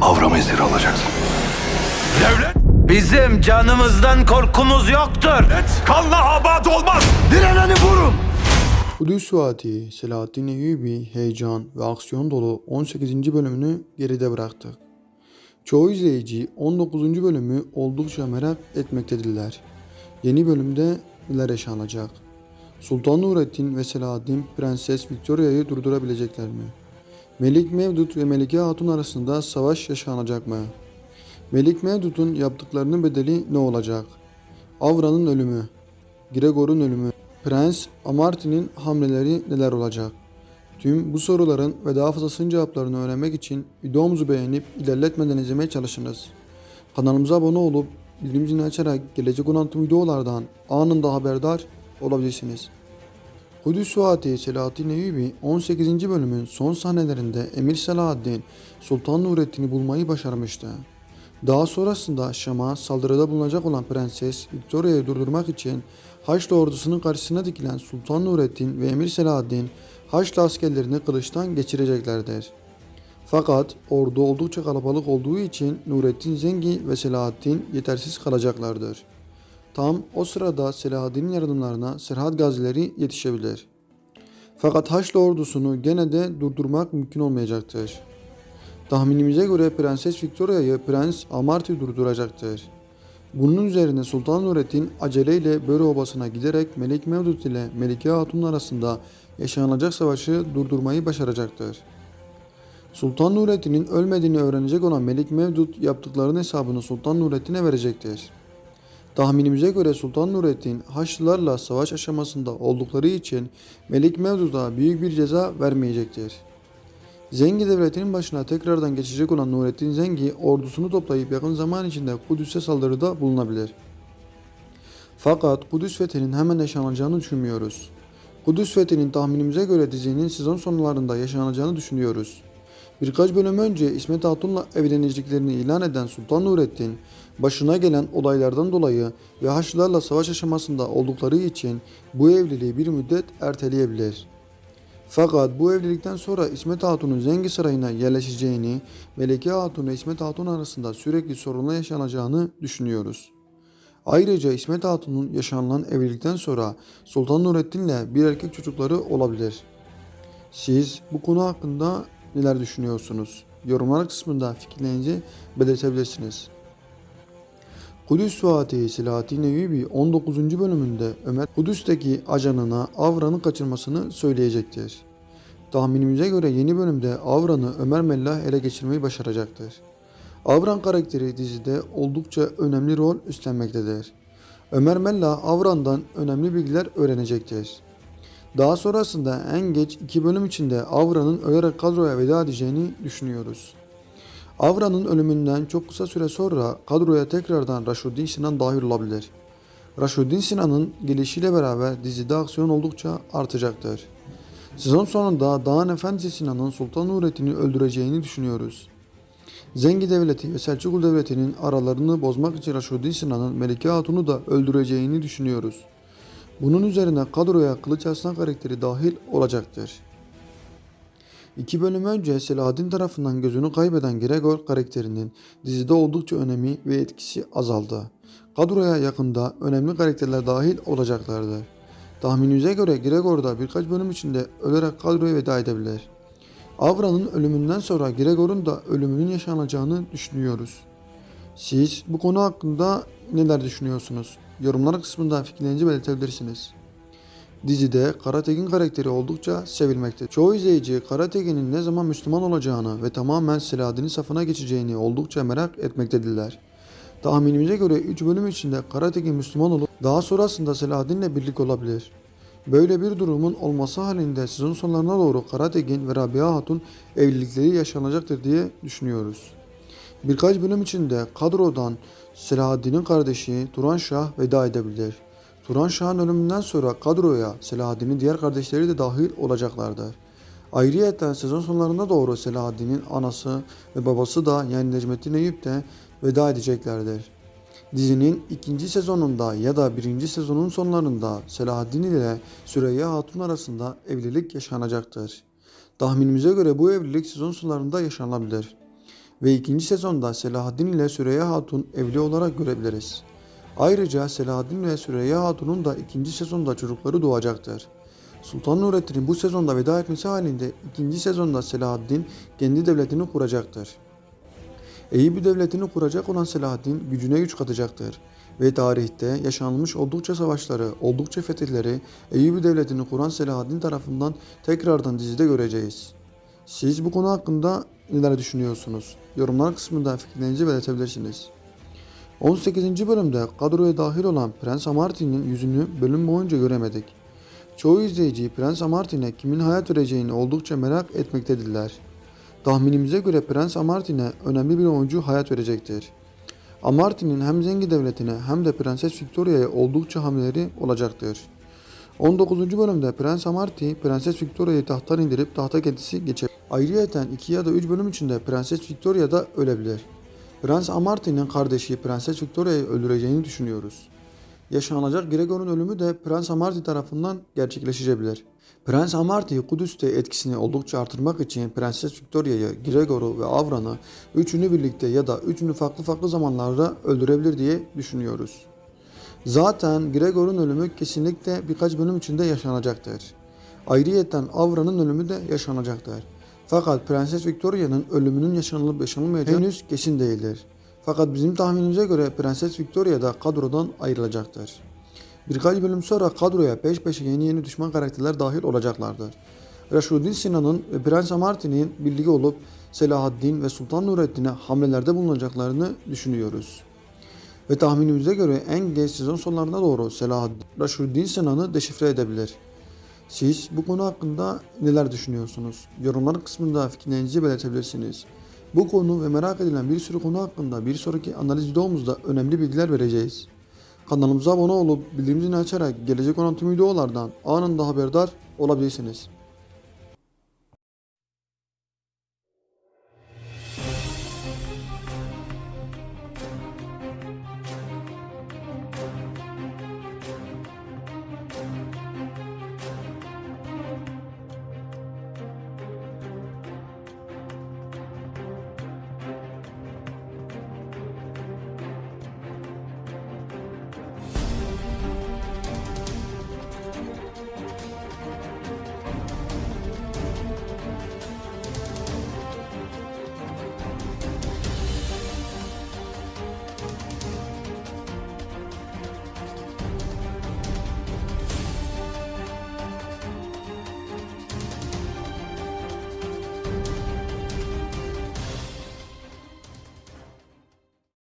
Avram'ı esir alacaksın. Devlet Bizim canımızdan korkumuz yoktur. kanla abat olmaz. Direneni vurun! Kudüs Fatih, Selahaddin Eyyubi, heyecan ve aksiyon dolu 18. bölümünü geride bıraktık. Çoğu izleyici 19. bölümü oldukça merak etmektedirler. Yeni bölümde neler yaşanacak? Sultan Nurettin ve Selahaddin Prenses Victoria'yı durdurabilecekler mi? Melik Mevdut ve Melike Hatun arasında savaş yaşanacak mı? Melik Mevdut'un yaptıklarının bedeli ne olacak? Avra'nın ölümü, Gregor'un ölümü, Prens Amarty'nin hamleleri neler olacak? Tüm bu soruların ve daha fazlasının cevaplarını öğrenmek için videomuzu beğenip ilerletmeden izlemeye çalışınız. Kanalımıza abone olup bildirim zilini açarak gelecek olan tüm videolardan anında haberdar olabilirsiniz. Kudüs Fatih Selahaddin Eyyubi 18. bölümün son sahnelerinde Emir Selahaddin Sultan Nurettin'i bulmayı başarmıştı. Daha sonrasında Şam'a saldırıda bulunacak olan Prenses Victoria'yı durdurmak için Haçlı ordusunun karşısına dikilen Sultan Nurettin ve Emir Selahaddin Haçlı askerlerini kılıçtan geçireceklerdir. Fakat ordu oldukça kalabalık olduğu için Nurettin Zengi ve Selahaddin yetersiz kalacaklardır. Tam o sırada Selahaddin'in yardımlarına Serhat gazileri yetişebilir. Fakat Haçlı ordusunu gene de durdurmak mümkün olmayacaktır. Tahminimize göre Prenses Victoria'yı Prens Amarty durduracaktır. Bunun üzerine Sultan Nurettin aceleyle Böre Obası'na giderek Melik Mevdut ile Melike Hatun arasında yaşanacak savaşı durdurmayı başaracaktır. Sultan Nurettin'in ölmediğini öğrenecek olan Melik Mevdut yaptıklarının hesabını Sultan Nurettin'e verecektir. Tahminimize göre Sultan Nurettin Haçlılarla savaş aşamasında oldukları için Melik Mevdut'a büyük bir ceza vermeyecektir. Zengi devletinin başına tekrardan geçecek olan Nurettin Zengi ordusunu toplayıp yakın zaman içinde Kudüs'e saldırıda bulunabilir. Fakat Kudüs fethinin hemen yaşanacağını düşünmüyoruz. Kudüs fethinin tahminimize göre dizinin sezon sonlarında yaşanacağını düşünüyoruz. Birkaç bölüm önce İsmet Hatun'la evleneceklerini ilan eden Sultan Nurettin, başına gelen olaylardan dolayı ve Haçlılarla savaş aşamasında oldukları için bu evliliği bir müddet erteleyebilir. Fakat bu evlilikten sonra İsmet Hatun'un Zengi Sarayı'na yerleşeceğini, Meleke Hatun ve İsmet Hatun arasında sürekli sorunlar yaşanacağını düşünüyoruz. Ayrıca İsmet Hatun'un yaşanılan evlilikten sonra Sultan Nurettin'le bir erkek çocukları olabilir. Siz bu konu hakkında neler düşünüyorsunuz? Yorumlar kısmında fikirlerinizi belirtebilirsiniz. Kudüs Fatih Selahattin Eyyubi 19. bölümünde Ömer Kudüs'teki ajanına Avran'ı kaçırmasını söyleyecektir. Tahminimize göre yeni bölümde Avran'ı Ömer Mellah ele geçirmeyi başaracaktır. Avran karakteri dizide oldukça önemli rol üstlenmektedir. Ömer Mellah Avran'dan önemli bilgiler öğrenecektir. Daha sonrasında en geç iki bölüm içinde Avran'ın ölerek kadroya veda edeceğini düşünüyoruz. Avra'nın ölümünden çok kısa süre sonra kadroya tekrardan Raşuddin Sinan dahil olabilir. Raşuddin Sinan'ın gelişiyle beraber dizide aksiyon oldukça artacaktır. Sezon sonunda Dağın Efendisi Sinan'ın Sultan Nurettin'i öldüreceğini düşünüyoruz. Zengi Devleti ve Selçuklu Devleti'nin aralarını bozmak için Raşuddin Sinan'ın Melike Hatun'u da öldüreceğini düşünüyoruz. Bunun üzerine kadroya Kılıç Arslan karakteri dahil olacaktır. İki bölüm önce Selahaddin tarafından gözünü kaybeden Gregor karakterinin dizide oldukça önemi ve etkisi azaldı. Kadroya yakında önemli karakterler dahil olacaklardır. Tahminimize göre Gregor da birkaç bölüm içinde ölerek kadroya veda edebilir. Avra'nın ölümünden sonra Gregor'un da ölümünün yaşanacağını düşünüyoruz. Siz bu konu hakkında neler düşünüyorsunuz? Yorumlar kısmında fikirlerinizi belirtebilirsiniz. Dizide Karatekin karakteri oldukça sevilmekte. Çoğu izleyici Karatekin'in ne zaman Müslüman olacağını ve tamamen Selahaddin'in safına geçeceğini oldukça merak etmektedirler. Tahminimize göre 3 bölüm içinde Karatekin Müslüman olup daha sonrasında Selahaddin'le birlik olabilir. Böyle bir durumun olması halinde sezon sonlarına doğru Karatekin ve Rabia Hatun evlilikleri yaşanacaktır diye düşünüyoruz. Birkaç bölüm içinde kadrodan Selahaddin'in kardeşi Turan Şah veda edebilir. Turan Şah'ın ölümünden sonra kadroya Selahaddin'in diğer kardeşleri de dahil olacaklardır. Ayrıyeten sezon sonlarına doğru Selahaddin'in anası ve babası da yani Necmettin Eyüp de veda edeceklerdir. Dizinin ikinci sezonunda ya da birinci sezonun sonlarında Selahaddin ile Süreyya Hatun arasında evlilik yaşanacaktır. Tahminimize göre bu evlilik sezon sonlarında yaşanabilir. ve ikinci sezonda Selahaddin ile Süreyya Hatun evli olarak görebiliriz. Ayrıca Selahaddin ve Süreyya Hatun'un da ikinci sezonda çocukları doğacaktır. Sultan Nurettin'in bu sezonda veda etmesi halinde ikinci sezonda Selahaddin kendi devletini kuracaktır. Eyyubi devletini kuracak olan Selahaddin gücüne güç katacaktır ve tarihte yaşanmış oldukça savaşları, oldukça fetihleri Eyyubi devletini kuran Selahaddin tarafından tekrardan dizide göreceğiz. Siz bu konu hakkında neler düşünüyorsunuz? Yorumlar kısmında fikirlerinizi belirtebilirsiniz. 18. bölümde kadroya dahil olan Prens Amarty'nin yüzünü bölüm boyunca göremedik. Çoğu izleyici Prens Amarty'ne kimin hayat vereceğini oldukça merak etmektedirler. Tahminimize göre Prens Amarty'ne önemli bir oyuncu hayat verecektir. Amarty'nin hem Zengi devletine hem de Prenses Victoria'ya oldukça hamleleri olacaktır. 19. bölümde Prens Amarty, Prenses Victoria'yı tahttan indirip tahta kendisi geçebilir. Ayrıyeten 2 ya da 3 bölüm içinde Prenses Victoria da ölebilir. Prens Amarty'nin kardeşi Prenses Victoria'yı öldüreceğini düşünüyoruz. Yaşanacak Gregor'un ölümü de Prens Amarty tarafından gerçekleşebilir. Prens Amarty Kudüs'te etkisini oldukça artırmak için Prenses Victoria'yı, Gregor'u ve Avran'ı üçünü birlikte ya da üçünü farklı farklı zamanlarda öldürebilir diye düşünüyoruz. Zaten Gregor'un ölümü kesinlikle birkaç bölüm içinde yaşanacaktır. Ayrıyeten Avra'nın ölümü de yaşanacaktır. Fakat Prenses Victoria'nın ölümünün yaşanılıp yaşanılmayacağı henüz kesin değildir. Fakat bizim tahminimize göre Prenses Victoria da kadrodan ayrılacaktır. Birkaç bölüm sonra kadroya peş peşe yeni yeni düşman karakterler dahil olacaklardır. Reşuddin Sinan'ın ve Prens Amarty'nin birlikte olup Selahaddin ve Sultan Nurettin'e hamlelerde bulunacaklarını düşünüyoruz. Ve tahminimize göre en geç sezon sonlarına doğru Selahaddin, Reşuddin Sinan'ı deşifre edebilir. Siz bu konu hakkında neler düşünüyorsunuz? Yorumlar kısmında fikirlerinizi belirtebilirsiniz. Bu konu ve merak edilen bir sürü konu hakkında bir sonraki analiz videomuzda önemli bilgiler vereceğiz. Kanalımıza abone olup bildirim açarak gelecek olan tüm videolardan anında haberdar olabilirsiniz.